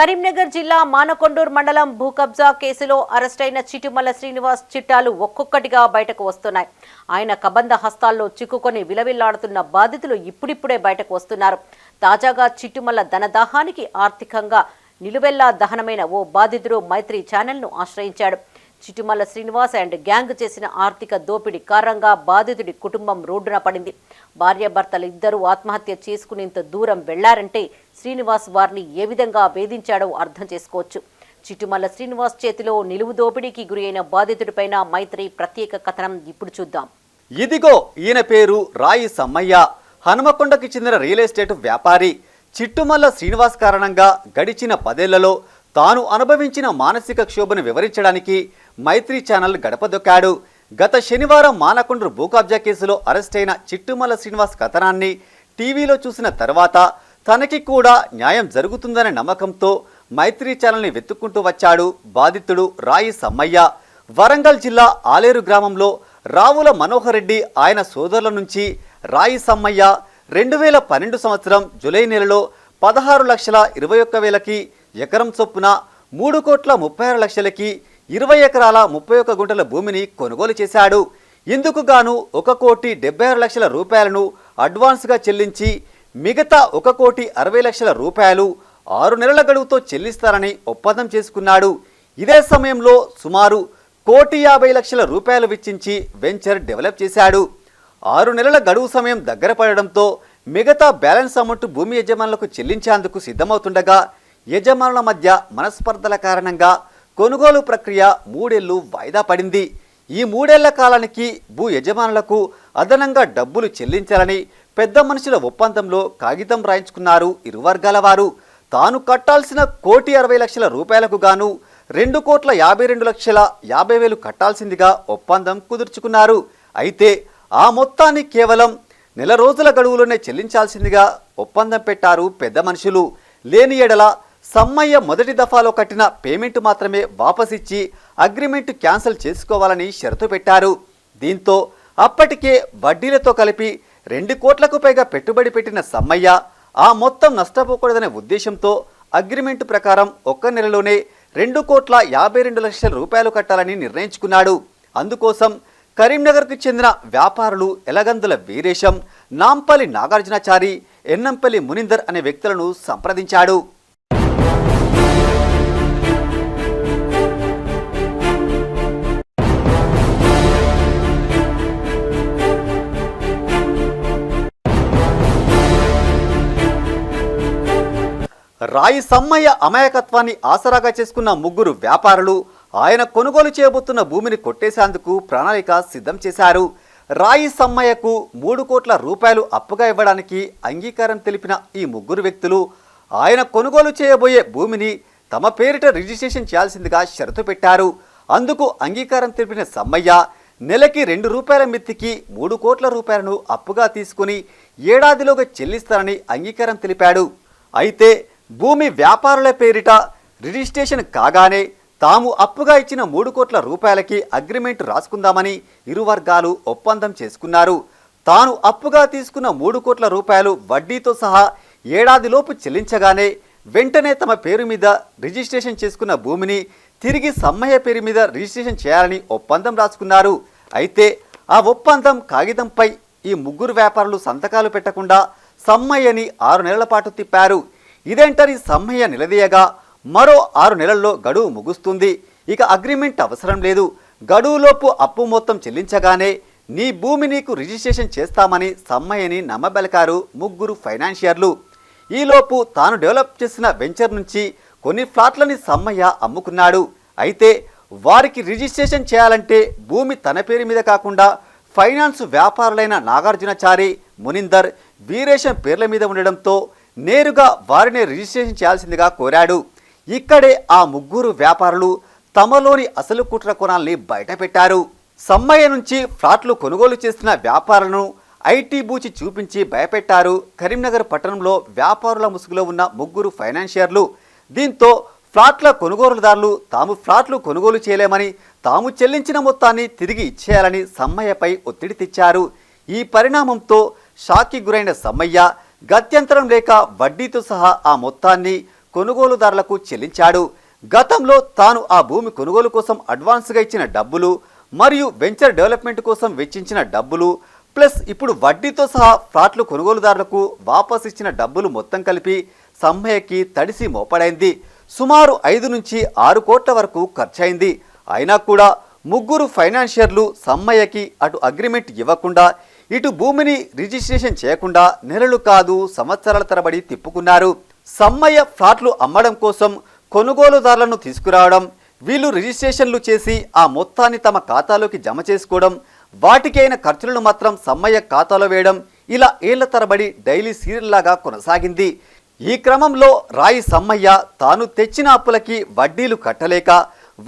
కరీంనగర్ జిల్లా మానకొండూరు మండలం భూ కబ్జా కేసులో అరెస్టైన చిటుమల శ్రీనివాస్ చిట్టాలు ఒక్కొక్కటిగా బయటకు వస్తున్నాయి. ఆయన కబంధ హస్తాల్లో చిక్కుకొని విలవిల్లాడుతున్న బాధితులు ఇప్పుడిప్పుడే బయటకు వస్తున్నారు. తాజాగా చిట్టుమల్ల ధనదాహానికి ఆర్థికంగా నిలువెల్లా దహనమైన ఓ బాధితుడు మైత్రి ఛానల్ను ఆశ్రయించాడు. చిటుమల్ల శ్రీనివాస్ అండ్ గ్యాంగ్ చేసిన ఆర్థిక దోపిడీ కారణంగా బాధితుడి కుటుంబం రోడ్డున పడింది. భార్యాభర్తలు ఇద్దరూ ఆత్మహత్య చేసుకునేంత దూరం వెళ్ళారంటే శ్రీనివాస్ వారిని ఏ విధంగా వేధించాడో అర్థం చేసుకోవచ్చు. చిటుమల్ల శ్రీనివాస్ చేతిలో నిలువు దోపిడీకి గురి అయిన బాధితుడిపైన మైత్రి ప్రత్యేక కథనం ఇప్పుడు చూద్దాం. ఇదిగో ఈయన పేరు రాయి సమ్మయ్య. హనుమకొండకి చెందిన రియల్ ఎస్టేట్ వ్యాపారి. చిట్టుమల్ల శ్రీనివాస్ కారణంగా గడిచిన పదేళ్ళలో తాను అనుభవించిన మానసిక క్షోభను వివరించడానికి మైత్రి ఛానల్ గడపదొక్కాడు. గత శనివారం మానకొండూరు భూ కబ్జా కేసులో అరెస్టైన చిట్టుమల శ్రీనివాస్ కథనాన్ని టీవీలో చూసిన తర్వాత తనకి కూడా న్యాయం జరుగుతుందనే నమ్మకంతో మైత్రి ఛానల్ని వెతుక్కుంటూ వచ్చాడు బాధితుడు రాయి సమ్మయ్య. వరంగల్ జిల్లా ఆలేరు గ్రామంలో రావుల మనోహర్ రెడ్డి ఆయన సోదరుల నుంచి రాయి సమ్మయ్య రెండు వేల పన్నెండు సంవత్సరం జూలై నెలలో పదహారు లక్షల ఇరవై ఒక్క వేలకి ఎకరం చొప్పున మూడు కోట్ల ముప్పై ఆరు లక్షలకి ఇరవై ఎకరాల ముప్పై ఒక్క గుంటల భూమిని కొనుగోలు చేశాడు. ఇందుకు గాను ఒక కోటి డెబ్బై ఆరు లక్షల రూపాయలను అడ్వాన్స్గా చెల్లించి మిగతా ఒక కోటి అరవై లక్షల రూపాయలు ఆరు నెలల గడువుతో చెల్లిస్తారని ఒప్పందం చేసుకున్నాడు. ఇదే సమయంలో సుమారు కోటి యాభై లక్షల రూపాయలు వెచ్చించి వెంచర్ డెవలప్ చేశాడు. ఆరు నెలల గడువు సమయం దగ్గర పడడంతో మిగతా బ్యాలెన్స్ అమౌంట్ భూమి యజమానులకు చెల్లించేందుకు సిద్ధమవుతుండగా యజమానుల మధ్య మనస్పర్ధల కారణంగా కొనుగోలు ప్రక్రియ మూడేళ్ళు వాయిదా పడింది. ఈ మూడేళ్ళ కాలానికి భూ యజమానులకు అదనంగా డబ్బులు చెల్లించాలని పెద్ద మనుషుల ఒప్పందంలో కాగితం రాయించుకున్నారు ఇరు వర్గాల వారు. తాను కట్టాల్సిన కోటి అరవై లక్షల రూపాయలకు గాను రెండు కోట్ల యాభై రెండు లక్షల యాభై వేలు కట్టాల్సిందిగా ఒప్పందం కుదుర్చుకున్నారు. అయితే ఆ మొత్తాన్ని కేవలం నెల రోజుల గడువులోనే చెల్లించాల్సిందిగా ఒప్పందం పెట్టారు పెద్ద మనుషులు. లేని ఎడల సమ్మయ్య మొదటి దఫాలో కట్టిన పేమెంట్ మాత్రమే వాపసిచ్చి అగ్రిమెంట్ క్యాన్సిల్ చేసుకోవాలని షరతు పెట్టారు. దీంతో అప్పటికే వడ్డీలతో కలిపి రెండు కోట్లకు పైగా పెట్టుబడి పెట్టిన సమ్మయ్య ఆ మొత్తం నష్టపోకూడదనే ఉద్దేశంతో అగ్రిమెంట్ ప్రకారం ఒక్క నెలలోనే రెండు కోట్ల యాభై రెండు లక్షల రూపాయలు కట్టాలని నిర్ణయించుకున్నాడు. అందుకోసం కరీంనగర్కు చెందిన వ్యాపారులు ఎలగందుల వీరేశం నాంపల్లి నాగార్జునాచారి ఎన్నంపల్లి మునిందర్ అనే వ్యక్తులను సంప్రదించాడు. రాయి సమ్మయ్య అమాయకత్వాన్ని ఆసరాగా చేసుకున్న ముగ్గురు వ్యాపారులు ఆయన కొనుగోలు చేయబోతున్న భూమిని కొట్టేసేందుకు ప్రణాళిక సిద్ధం చేశారు. రాయి సమ్మయ్యకు మూడు కోట్ల రూపాయలు అప్పుగా ఇవ్వడానికి అంగీకారం తెలిపిన ఈ ముగ్గురు వ్యక్తులు ఆయన కొనుగోలు చేయబోయే భూమిని తమ పేరిట రిజిస్ట్రేషన్ చేయాల్సిందిగా షరతు పెట్టారు. అందుకు అంగీకారం తెలిపిన సమ్మయ్య నెలకి రెండు రూపాయల మిత్తికి మూడు కోట్ల రూపాయలను అప్పుగా తీసుకుని ఏడాదిలోగా చెల్లిస్తారని అంగీకారం తెలిపాడు. అయితే భూమి వ్యాపారుల పేరిట రిజిస్ట్రేషన్ కాగానే తాము అప్పుగా ఇచ్చిన మూడు కోట్ల రూపాయలకి అగ్రిమెంట్ రాసుకుందామని ఇరు వర్గాలు ఒప్పందం చేసుకున్నారు. తాను అప్పుగా తీసుకున్న మూడు కోట్ల రూపాయలు వడ్డీతో సహా ఏడాదిలోపు చెల్లించగానే వెంటనే తమ పేరు మీద రిజిస్ట్రేషన్ చేసుకున్న భూమిని తిరిగి సమ్మయ్య పేరు మీద రిజిస్ట్రేషన్ చేయాలని ఒప్పందం రాసుకున్నారు. అయితే ఆ ఒప్పందం కాగితంపై ఈ ముగ్గురు వ్యాపారులు సంతకాలు పెట్టకుండా సమ్మయ్యని ఆరు నెలల పాటు తిప్పారు. ఇదేంటని సమ్మయ్య నిలదీయగా మరో ఆరు నెలల్లో గడువు ముగుస్తుంది. ఇక అగ్రిమెంట్ అవసరం లేదు. గడువులోపు అప్పు మొత్తం చెల్లించగానే నీ భూమి నీకు రిజిస్ట్రేషన్ చేస్తామని సమ్మయ్యని నమ్మబెలకారు ముగ్గురు ఫైనాన్షియర్లు. ఈలోపు తాను డెవలప్ చేసిన వెంచర్ నుంచి కొన్ని ఫ్లాట్లని సమ్మయ్య అమ్ముకున్నాడు. అయితే వారికి రిజిస్ట్రేషన్ చేయాలంటే భూమి తన పేరు మీద కాకుండా ఫైనాన్స్ వ్యాపారులైన నాగార్జునచారి మునిందర్ వీరేశం పేర్ల మీద ఉండడంతో నేరుగా వారిని రిజిస్ట్రేషన్ చేయాల్సిందిగా కోరాడు. ఇక్కడే ఆ ముగ్గురు వ్యాపారులు తమలోని అసలు కుట్ర కోణాల్ని బయటపెట్టారు. సమ్మయ్య నుంచి ఫ్లాట్లు కొనుగోలు చేస్తున్న వ్యాపారులను ఐటీ బూచి చూపించి భయపెట్టారు. కరీంనగర్ పట్టణంలో వ్యాపారుల ముసుగులో ఉన్న ముగ్గురు ఫైనాన్షియర్లు. దీంతో ఫ్లాట్ల కొనుగోలుదారులు తాము ఫ్లాట్లు కొనుగోలు చేయలేమని తాము చెల్లించిన మొత్తాన్ని తిరిగి ఇచ్చేయాలని సమ్మయ్యపై ఒత్తిడి తెచ్చారు. ఈ పరిణామంతో షాక్కి గురైన సమ్మయ్య గత్యంతరం లేక వడ్డీతో సహా ఆ మొత్తాన్ని కొనుగోలుదారులకు చెల్లించాడు. గతంలో తాను ఆ భూమి కొనుగోలు కోసం అడ్వాన్స్గా ఇచ్చిన డబ్బులు మరియు వెంచర్ డెవలప్మెంట్ కోసం వెచ్చించిన డబ్బులు ప్లస్ ఇప్పుడు వడ్డీతో సహా ఫ్లాట్లు కొనుగోలుదారులకు వాపస్ ఇచ్చిన డబ్బులు మొత్తం కలిపి సమ్మయ్యకి తడిసి మోపడైంది. సుమారు ఐదు నుంచి ఆరు కోట్ల వరకు ఖర్చయింది. అయినా కూడా ముగ్గురు ఫైనాన్షియర్లు సమ్మయ్యకి అటు అగ్రిమెంట్ ఇవ్వకుండా ఇటు భూమిని రిజిస్ట్రేషన్ చేయకుండా నెలలు కాదు సంవత్సరాల తరబడి తిప్పుకున్నారు. సమ్మయ్య ఫ్లాట్లు అమ్మడం కోసం కొనుగోలుదారులను తీసుకురావడం వీళ్ళు రిజిస్ట్రేషన్లు చేసి ఆ మొత్తాన్ని తమ ఖాతాలోకి జమ చేసుకోవడం వాటికి అయిన ఖర్చులను మాత్రం సమ్మయ్య ఖాతాలో వేయడం ఇలా ఏళ్ళ తరబడి డైలీ సీరియల్ లాగా కొనసాగింది. ఈ క్రమంలో రాయి సమ్మయ్య తాను తెచ్చిన అప్పులకి వడ్డీలు కట్టలేక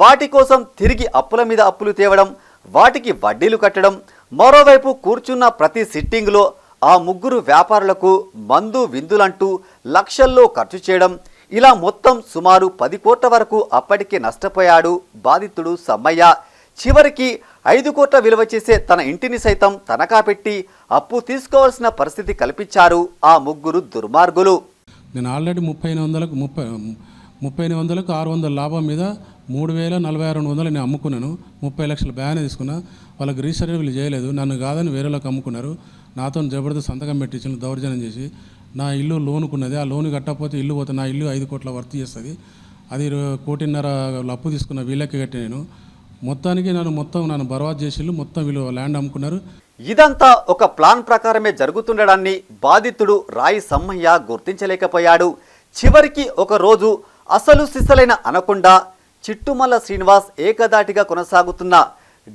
వాటి కోసం తిరిగి అప్పుల మీద అప్పులు తేవడం వాటికి వడ్డీలు కట్టడం మరోవైపు కూర్చున్న ప్రతి సిట్టింగ్లో ఆ ముగ్గురు వ్యాపారులకు మందు విందులంటూ లక్షల్లో ఖర్చు చేయడం ఇలా మొత్తం సుమారు పది కోట్ల వరకు అప్పటికే నష్టపోయాడు బాధితుడు సమ్మయ్య. చివరికి ఐదు కోట్ల విలువ చేసే తన ఇంటిని సైతం తనఖా పెట్టి అప్పు తీసుకోవాల్సిన పరిస్థితి కల్పించారు ఆ ముగ్గురు దుర్మార్గులు. నేను ఆల్రెడీ ముప్పై వందలకు ముప్పై ముప్పై వందలకు ఆరు వందల లాభం మీద మూడు వేల నలభై ఆరు వందలు నేను అమ్ముకున్నాను. ముప్పై లక్షల బ్యాన్ తీసుకున్నా. వాళ్ళకి రీసర్వే చేయలేదు. నన్ను కాదని వేరేలోకి అమ్ముకున్నారు. నాతో జబర్దస్త్ సంతకం పెట్టించిన దౌర్జన్యం చేసి. నా ఇల్లు లోనుకున్నది. ఆ లోన్ కట్టకపోతే ఇల్లు పోతే నా ఇల్లు ఐదు కోట్ల వర్త్ చేస్తుంది. అది కోటిన్నర అప్పు తీసుకున్న వీళ్ళకి కట్టి నేను. మొత్తానికి నన్ను మొత్తం నన్ను బర్వాద్ చేసి మొత్తం వీళ్ళు ల్యాండ్ అమ్ముకున్నారు. ఇదంతా ఒక ప్లాన్ ప్రకారమే జరుగుతుండడాన్ని బాధితుడు రాయి సమ్మయ్య గుర్తించలేకపోయాడు. చివరికి ఒక రోజు అసలు సిసలైన అనకుండా చిట్టుమల్ల శ్రీనివాస్ ఏకదాటిగా కొనసాగుతున్న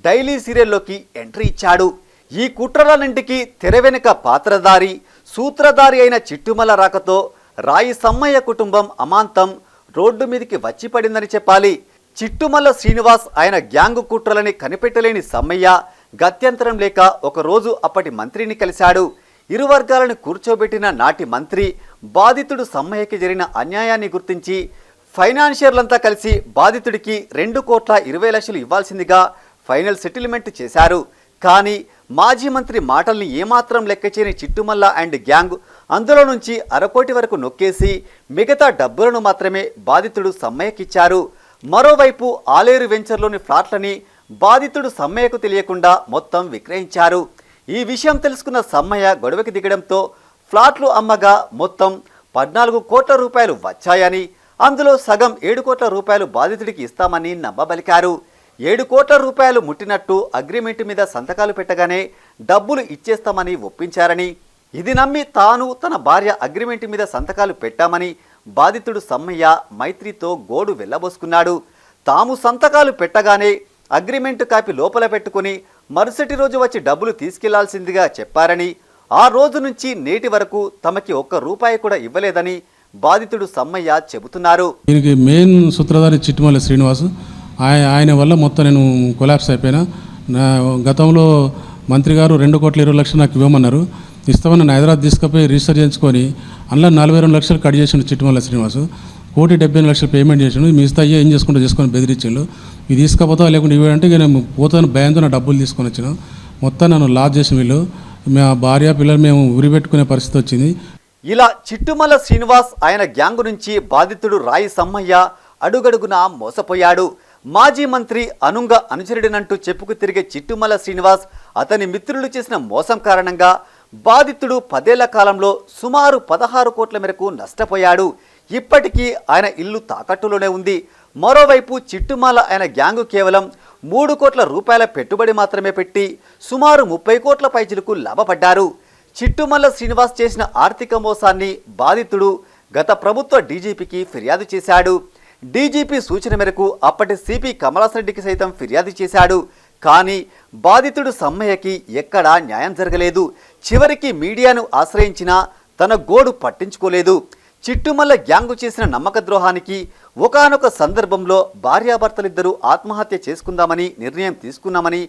డైలీ సీరియల్లోకి ఎంట్రీ ఇచ్చాడు. ఈ కుట్రలన్నింటికి తెర వెనుక పాత్రధారి సూత్రధారి అయిన చిట్టుమల రాకతో రాయి సమ్మయ్య కుటుంబం అమాంతం రోడ్డు మీదకి వచ్చి పడిందని చెప్పాలి. చిట్టుమల్ల శ్రీనివాస్ ఆయన గ్యాంగు కుట్రలని కనిపెట్టలేని సమ్మయ్య గత్యంతరం లేక ఒకరోజు అప్పటి మంత్రిని కలిశాడు. ఇరు వర్గాలను కూర్చోబెట్టిన నాటి మంత్రి బాధితుడు సమ్మయ్యకి జరిగిన అన్యాయాన్ని గుర్తించి ఫైనాన్షియర్లంతా కలిసి బాధితుడికి రెండు కోట్ల ఇరవై లక్షలు ఇవ్వాల్సిందిగా ఫైనల్ సెటిల్మెంట్ చేశారు. కానీ మాజీ మంత్రి మాటల్ని ఏమాత్రం లెక్కచేయని చిట్టుమల్ల అండ్ గ్యాంగ్ అందులో నుంచి అరకోటి వరకు నొక్కేసి మిగతా డబ్బులను మాత్రమే బాధితుడు సమ్మయ్యకిచ్చారు మరోవైపు ఆలేరు వెంచర్లోని ఫ్లాట్లని బాధితుడు సమ్మయ్యకు తెలియకుండా మొత్తం విక్రయించారు. ఈ విషయం తెలుసుకున్న సమ్మయ్య గొడవకి దిగడంతో ఫ్లాట్లు అమ్మగా మొత్తం పద్నాలుగు కోట్ల రూపాయలు వచ్చాయని అందులో సగం ఏడు కోట్ల రూపాయలు బాధితుడికి ఇస్తామని నమ్మబలికారు. ఏడు కోట్ల రూపాయలు ముట్టినట్టు అగ్రిమెంట్ మీద సంతకాలు పెట్టగానే డబ్బులు ఇచ్చేస్తామని ఒప్పించారని ఇది నమ్మి తాను తన భార్య అగ్రిమెంట్ మీద సంతకాలు పెట్టామని బాధితుడు సమ్మయ్య మైత్రితో గోడు వెళ్ళబోసుకున్నాడు. తాము సంతకాలు పెట్టగానే అగ్రిమెంట్ కాపీ లోపల పెట్టుకుని మరుసటి రోజు వచ్చి డబ్బులు తీసుకెళ్ళాల్సిందిగా చెప్పారని ఆ రోజు నుంచి నేటి వరకు తమకి ఒక్క రూపాయి కూడా ఇవ్వలేదని బాధితుడు సమ్మయ్య చెబుతున్నారు. దీనికి మెయిన్ సూత్రధారి చిట్టుమల్లి శ్రీనివాస్ ఆయన ఆయన వల్ల మొత్తం నేను కొలాప్స్ అయిపోయినా. నా గతంలో మంత్రి గారు రెండు కోట్ల ఇరవై లక్షలు నాకు ఇవ్వమన్నారు. ఇస్తామని నన్ను హైదరాబాద్ తీసుకుపోయి రిజిస్టర్ చేయించుకొని అందులో నలభై రెండు లక్షలు కట్ చేసిండు చిట్టుమల్ల శ్రీనివాస్. కోటి డెబ్బై ఎనిమిది లక్షలు పేమెంట్ చేసిండు. మిగతా అయ్యే ఏం చేసుకుంటూ చేసుకొని బెదిరించాడు. ఇది తీసుకపోతా లేకుంటే ఇవ్వాలంటే నేను పోతాను భయంతో నా డబ్బులు తీసుకొని వచ్చిన. మొత్తం నన్ను లాస్ చేసిన వీళ్ళు. మా భార్య పిల్లలు మేము ఉరి పెట్టుకునే పరిస్థితి వచ్చింది. ఇలా చిట్టుమల శ్రీనివాస్ ఆయన గ్యాంగు నుంచి బాధితుడు రాయి సమ్మయ్య అడుగడుగున మోసపోయాడు. మాజీ మంత్రి అనుంగ అనుచరుడినంటూ చెప్పుకు తిరిగే చిట్టుమల శ్రీనివాస్ అతని మిత్రులు చేసిన మోసం కారణంగా బాధితుడు పదేళ్ళ కాలంలో సుమారు పదహారు కోట్ల మేరకు నష్టపోయాడు. ఇప్పటికీ ఆయన ఇల్లు తాకట్టులోనే ఉంది. మరోవైపు చిట్టుమాల ఆయన గ్యాంగు కేవలం మూడు కోట్ల రూపాయల పెట్టుబడి మాత్రమే పెట్టి సుమారు ముప్పై కోట్ల పైచిలకు లాభపడ్డారు. చిట్టుమల్ల శ్రీనివాస్ చేసిన ఆర్థిక మోసాన్ని బాధితుడు గత ప్రభుత్వ డీజీపీకి ఫిర్యాదు చేశాడు. డీజీపీ సూచన మేరకు అప్పటి సిపి కమలాసరెడ్డికి సైతం ఫిర్యాదు చేశాడు. కానీ బాధితుడు సమ్మయ్యకి ఎక్కడా న్యాయం జరగలేదు. చివరికి మీడియాను ఆశ్రయించినా తన గోడు పట్టించుకోలేదు. చిట్టుమల్ల గ్యాంగు చేసిన నమ్మక ద్రోహానికి ఒకానొక సందర్భంలో భార్యాభర్తలిద్దరూ ఆత్మహత్య చేసుకుందామని నిర్ణయం తీసుకున్నామని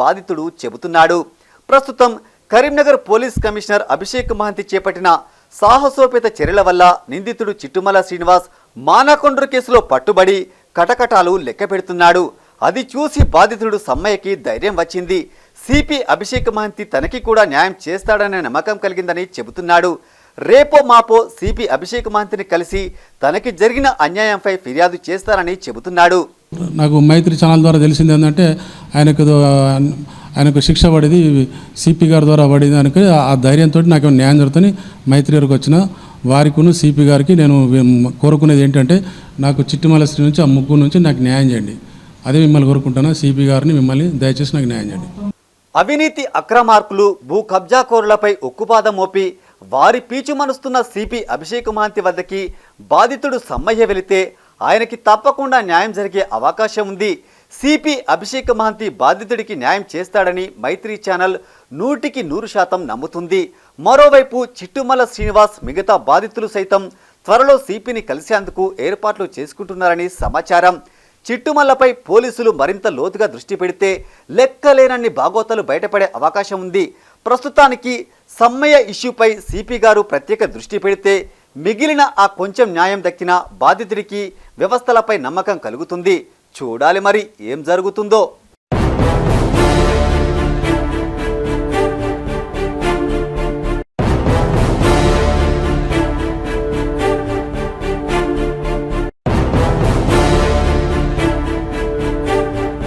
బాధితుడు చెబుతున్నాడు. ప్రస్తుతం కరీంనగర్ పోలీస్ కమిషనర్ అభిషేక్ మహంతి చేపట్టిన సాహసోపేత చర్యల వల్ల నిందితుడు చిట్టుమల శ్రీనివాస్ మానకొండ్రు కేసులో పట్టుబడి కటకటాలు లెక్క పెడుతున్నాడు. అది చూసి బాధితుడు సమ్మయ్యకి ధైర్యం వచ్చింది. సిపి అభిషేక్ మహంతి తనకి కూడా న్యాయం చేస్తాడనే నమ్మకం కలిగిందని చెబుతున్నాడు. రేపో మాపో సిపి అభిషేక్ మహంతిని కలిసి తనకి జరిగిన అన్యాయంపై ఫిర్యాదు చేస్తారని చెబుతున్నాడు. నాకు మైత్రి ఛానల్ ద్వారా తెలిసింది ఏంటంటే ఆయనకు ఆయనకు శిక్ష పడింది సిపి గారి ద్వారా పడింది అనుకు ఆ ధైర్యంతో నాకు ఏమైనా న్యాయం జరుగుతుంది మైత్రి గారికి వచ్చిన వారికును సిపి గారికి నేను కోరుకునేది ఏంటంటే నాకు చిట్టుమల శ్రీ నుంచి ఆ ముగ్గురు నుంచి నాకు న్యాయం చేయండి. అదే మిమ్మల్ని కోరుకుంటున్నా సిపి గారిని మిమ్మల్ని దయచేసి నాకు న్యాయం చేయండి. అవినీతి అక్రమార్కులు భూ కబ్జాకోరులపై ఉక్కుపాదం మోపి వారి పీచు మనుస్తున్న సిపి అభిషేక్ మహంతి వద్దకి బాధితుడు సమ్మయ్య వెళితే ఆయనకి తప్పకుండా న్యాయం జరిగే అవకాశం ఉంది. సిపి అభిషేక్ మహంతి బాధితుడికి న్యాయం చేస్తాడని మైత్రి ఛానల్ నూటికి నూరు శాతం నమ్ముతుంది. మరోవైపు చిట్టుమల శ్రీనివాస్ మిగతా బాధితులు సైతం త్వరలో సిపిని కలిసేందుకు ఏర్పాట్లు చేసుకుంటున్నారని సమాచారం. చిట్టుమల్లపై పోలీసులు మరింత లోతుగా దృష్టి పెడితే లెక్కలేనన్ని భాగోతాలు బయటపడే అవకాశం ఉంది. ప్రస్తుతానికి సమ్మయ్య ఇష్యూపై సిపి గారు ప్రత్యేక దృష్టి పెడితే మిగిలిన ఆ కొంచెం న్యాయం దక్కిన బాధితుడికి వ్యవస్థలపై నమ్మకం కలుగుతుంది. చూడాలి మరి ఏం జరుగుతుందో.